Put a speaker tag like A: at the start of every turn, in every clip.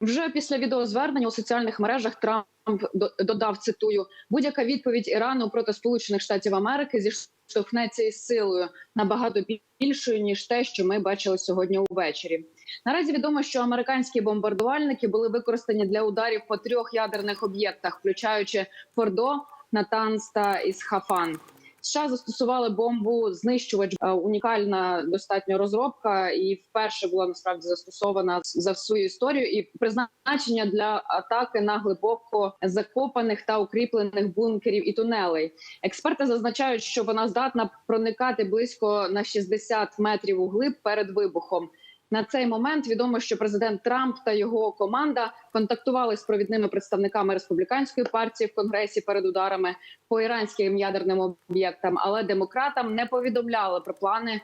A: Вже після відеозвернення у соціальних мережах Трамп до- додав цитую: будь-яка відповідь Ірану проти Сполучених Штатів Америки зіштовхнеться із силою набагато більшою ніж те, що ми бачили сьогодні увечері. Наразі відомо, що американські бомбардувальники були використані для ударів по трьох ядерних об'єктах, включаючи Фордо, Натанс та Ісхафан. США застосували бомбу знищувач Е, унікальна достатньо розробка, і вперше була насправді застосована за всю історію. І призначення для атаки на глибоко закопаних та укріплених бункерів і тунелей. Експерти зазначають, що вона здатна проникати близько на 60 метрів углиб перед вибухом. На цей момент відомо, що президент Трамп та його команда контактували з провідними представниками республіканської партії в конгресі перед ударами по іранським ядерним об'єктам, але демократам не повідомляли про плани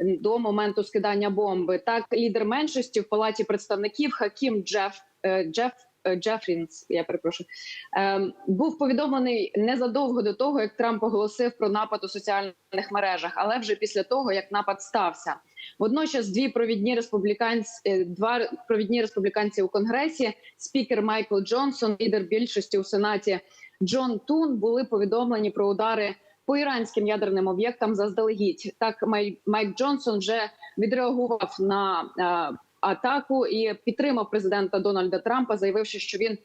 A: до моменту скидання бомби. Так, лідер меншості в палаті представників Хакім Джеф е, Джеф. е, Джефрінс, я перепрошую, е, був повідомлений незадовго до того, як Трамп оголосив про напад у соціальних мережах, але вже після того, як напад стався. Водночас, дві провідні республіканці, е, два провідні республіканці у конгресі, спікер Майкл Джонсон, лідер більшості у сенаті Джон Тун, були повідомлені про удари по іранським ядерним об'єктам заздалегідь. Так Май- Майк Джонсон вже відреагував на е, атаку і підтримав президента Дональда Трампа, заявивши, що він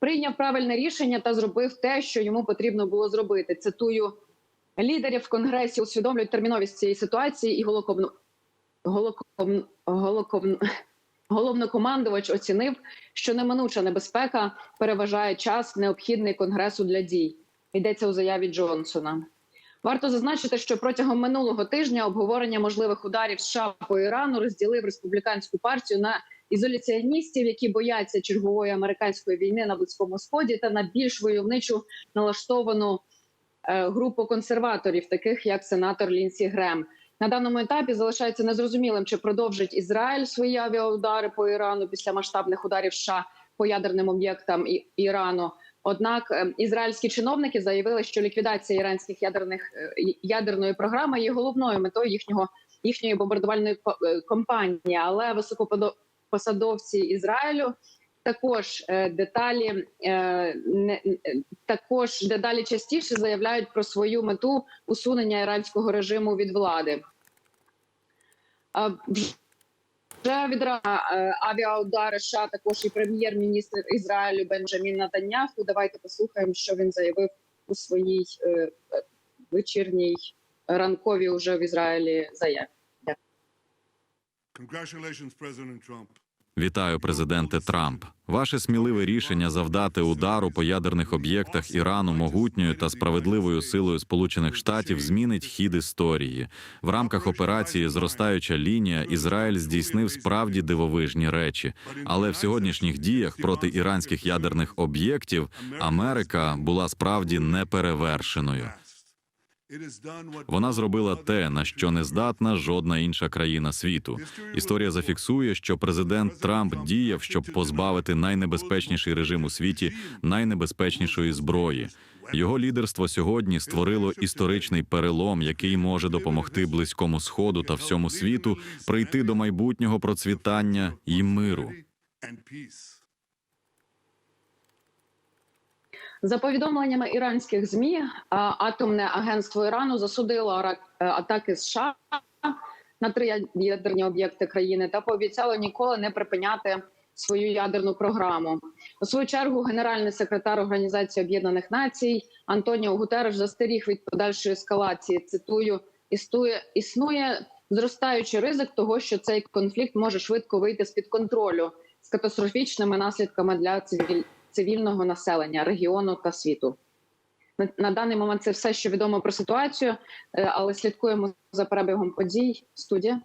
A: прийняв правильне рішення та зробив те, що йому потрібно було зробити. Цитую лідерів конгресі усвідомлюють терміновість цієї ситуації і голоком голоком. Головнокомандувач оцінив, що неминуча небезпека переважає час, необхідний конгресу для дій. Йдеться у заяві Джонсона. Варто зазначити, що протягом минулого тижня обговорення можливих ударів США по Ірану розділив республіканську партію на ізоляціоністів, які бояться чергової американської війни на близькому сході, та на більш войовничу налаштовану е, групу консерваторів, таких як сенатор Лінсі Грем. На даному етапі залишається незрозумілим, чи продовжить Ізраїль свої авіаудари по Ірану після масштабних ударів США по ядерним об'єктам Ірану. Однак е, ізраїльські чиновники заявили, що ліквідація іранських ядерних е, ядерної програми є головною метою їхнього їхньої бомбардувальної е, кампанії. Але високопосадовці Ізраїлю також е, деталі е, е, також дедалі частіше заявляють про свою мету усунення іранського режиму від влади. Вже відра е, авіаудари США також і прем'єр-міністр Ізраїлю Бенджамін Натаньяху. Давайте послухаємо, що він заявив у своїй вечірній ранковій уже в Ізраїлі заяві.
B: Congratulations, President Trump.
C: Вітаю, президенте Трамп. Ваше сміливе рішення завдати удару по ядерних об'єктах Ірану могутньою та справедливою силою Сполучених Штатів змінить хід історії. В рамках операції Зростаюча лінія Ізраїль здійснив справді дивовижні речі. Але в сьогоднішніх діях проти іранських ядерних об'єктів Америка була справді неперевершеною. Вона зробила те, на що не здатна жодна інша країна світу. Історія зафіксує, що президент Трамп діяв, щоб позбавити найнебезпечніший режим у світі найнебезпечнішої зброї. Його лідерство сьогодні створило історичний перелом, який може допомогти близькому сходу та всьому світу прийти до майбутнього процвітання і миру.
A: За повідомленнями іранських змі, атомне агентство Ірану засудило е, атаки США на три ядерні об'єкти країни та пообіцяло ніколи не припиняти свою ядерну програму. У свою чергу генеральний секретар Організації Об'єднаних Націй Антоніо Гутереш застеріг від подальшої ескалації. Цитую: існує існує зростаючий ризик того, що цей конфлікт може швидко вийти з під контролю з катастрофічними наслідками для цивіль цивільного населення регіону та світу. На, на даний момент це все, що відомо про ситуацію, е, але слідкуємо за перебігом подій. Студія.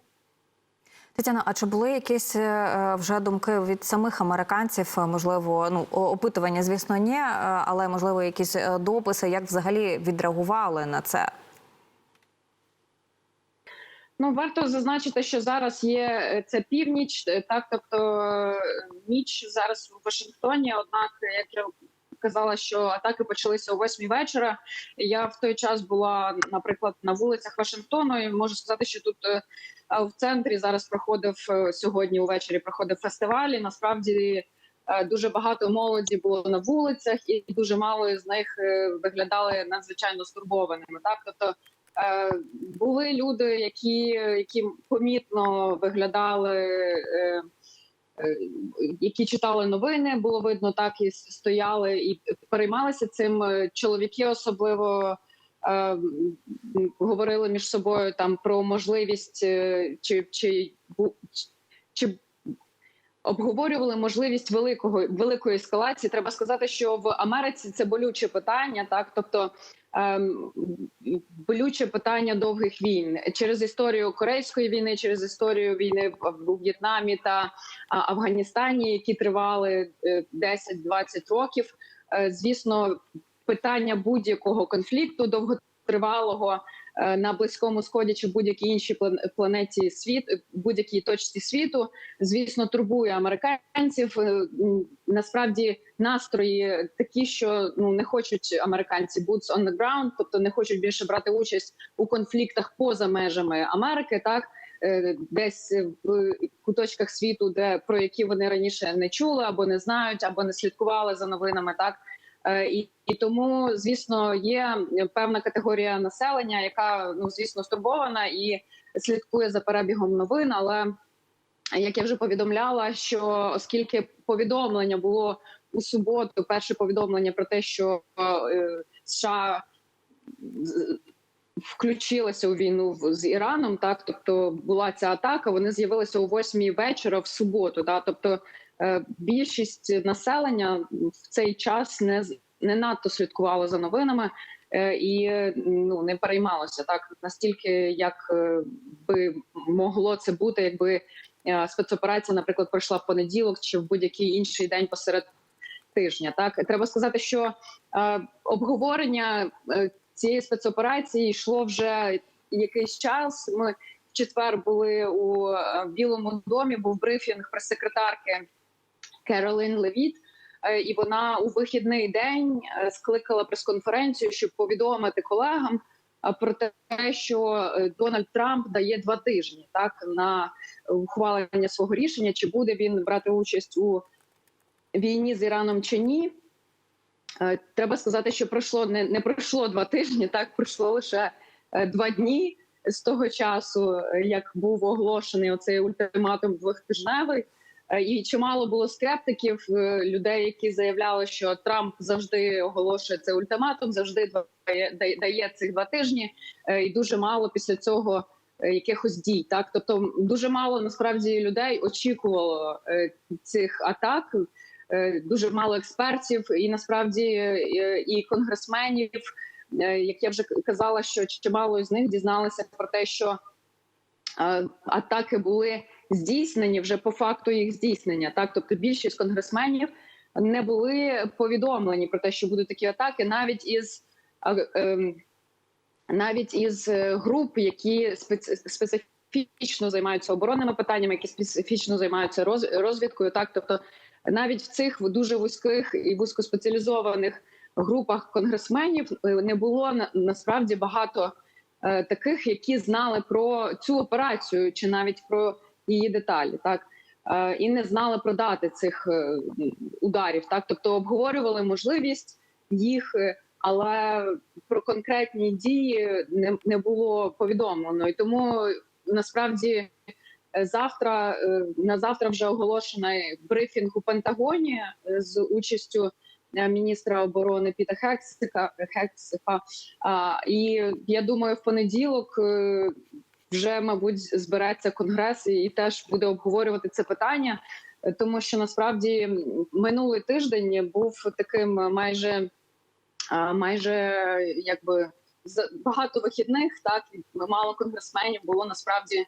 D: Тетяна, а чи були якісь е, вже думки від самих американців? Е, Можливо, ну опитування, звісно, ні, е, але можливо, якісь е, дописи, як взагалі відреагували на це?
A: Ну варто зазначити, що зараз є е, це північ, е, так тобто е, ніч зараз в Вашингтоні. Однак, як я казала, що атаки почалися о восьмій вечора. Я в той час була, наприклад, на вулицях Вашингтону. і Можу сказати, що тут в центрі зараз проходив сьогодні увечері. Проходив фестиваль. і Насправді дуже багато молоді було на вулицях, і дуже мало з них виглядали надзвичайно стурбованими. Так, тобто були люди, які, які помітно виглядали. Е, е, які читали новини, було видно, так і стояли і переймалися цим. Е, Чоловіки особливо е, говорили між собою там про можливість е, чи, чи, чи обговорювали можливість великого великої ескалації. Треба сказати, що в Америці це болюче питання, так тобто. Ем, Болюче питання довгих війн через історію Корейської війни, через історію війни в В'єтнамі та Афганістані, які тривали е, 10-20 років. Е, Звісно, питання будь-якого конфлікту довготривалого е, на близькому сході чи будь-якій іншій план- планеті світ, будь-якій точці світу, звісно, турбує американців. Насправді настрої такі, що ну не хочуть американці boots on the ground, тобто не хочуть більше брати участь у конфліктах поза межами Америки, так е, десь в куточках світу, де про які вони раніше не чули або не знають, або не слідкували за новинами, так. Е, І, і тому, звісно, є певна категорія населення, яка ну звісно стурбована і слідкує за перебігом новин. Але як я вже повідомляла, що оскільки повідомлення було у суботу, перше повідомлення про те, що е, США включилися у війну з Іраном, так тобто була ця атака. Вони з'явилися о восьмій вечора в суботу. Так, тобто е, більшість населення в цей час не не надто слідкувало за новинами. е, І ну не переймалося так настільки, як би могло це бути, якби спецоперація, наприклад, пройшла в понеділок чи в будь-який інший день посеред тижня. Так треба сказати, що е, обговорення е, цієї спецоперації йшло вже якийсь час. Ми в четвер були у е, Білому домі. Був брифінг прес-секретарки Керолин Левіт. е, І вона у вихідний день е, скликала прес-конференцію, щоб повідомити колегам е, про те, що е, Дональд Трамп дає два тижні так на ухвалення свого рішення, чи буде він брати участь у війні з Іраном чи ні. Е, Треба сказати, що пройшло не, не пройшло два тижні, так пройшло лише е, два дні з того часу, як був оголошений оцей ультиматум двохтижневий. Е, І чимало було скептиків, е, людей, які заявляли, що Трамп завжди оголошує цей ультиматум, завжди дає, дає- цих два тижні, е, і дуже мало після цього якихось дій. Так, тобто дуже мало насправді людей очікувало цих атак. Дуже мало експертів, і насправді і конгресменів, як я вже казала, що чимало з них дізналися про те, що атаки були здійснені вже по факту їх здійснення. Так, тобто більшість конгресменів не були повідомлені про те, що будуть такі атаки, навіть із ем, навіть із е, груп, які специ- специфічно займаються оборонними питаннями, які специфічно займаються роз- розвідкою. Так, тобто навіть в цих дуже вузьких і вузькоспеціалізованих групах конгресменів е, не було на- насправді багато е, таких, які знали про цю операцію, чи навіть про її деталі, так Е, і не знали про дати цих е, ударів. Так, тобто обговорювали можливість їх, е, але про конкретні дії не, не було повідомлено. І тому насправді завтра на завтра вже оголошений брифінг у Пентагоні з участю міністра оборони Піта Хексика Хексика. І я думаю, в понеділок вже мабуть збереться конгрес і теж буде обговорювати це питання, е, тому що насправді минулий тиждень був таким майже майже якби багато вихідних, так мало конгресменів було насправді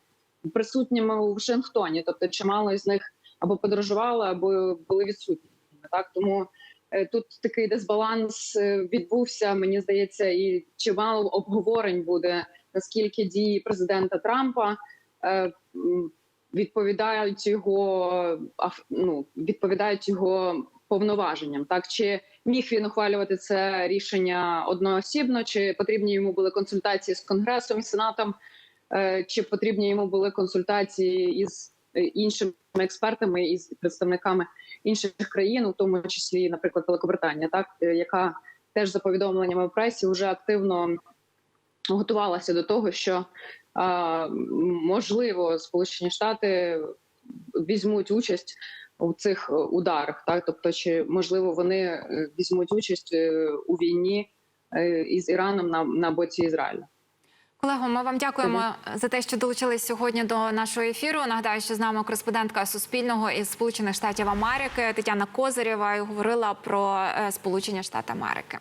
A: присутніми у Вашингтоні. Тобто, чимало із них або подорожували, або були відсутні. Так тому е, тут такий дисбаланс е, відбувся. Мені здається, і чимало обговорень буде наскільки дії президента Трампа е, відповідають його ну, відповідають його повноваженням. Так чи міг він ухвалювати це рішення одноосібно, чи потрібні йому були консультації з конгресом і сенатом, е, чи потрібні йому були консультації із е, іншими експертами і представниками інших країн, у тому числі, наприклад, Великобританія, так яка теж за повідомленнями в пресі вже активно готувалася до того, що можливо Сполучені Штати візьмуть участь у цих е, ударах, так тобто, чи можливо вони е, візьмуть участь е, у війні із Іраном на, на боці Ізраїля.
E: Колего, ми вам дякуємо за те, що долучились сьогодні до нашого ефіру. Нагадаю, що з нами кореспондентка Суспільного із Сполучених Штатів Америки Тетяна Козирєва і говорила про Сполучені Штати Америки.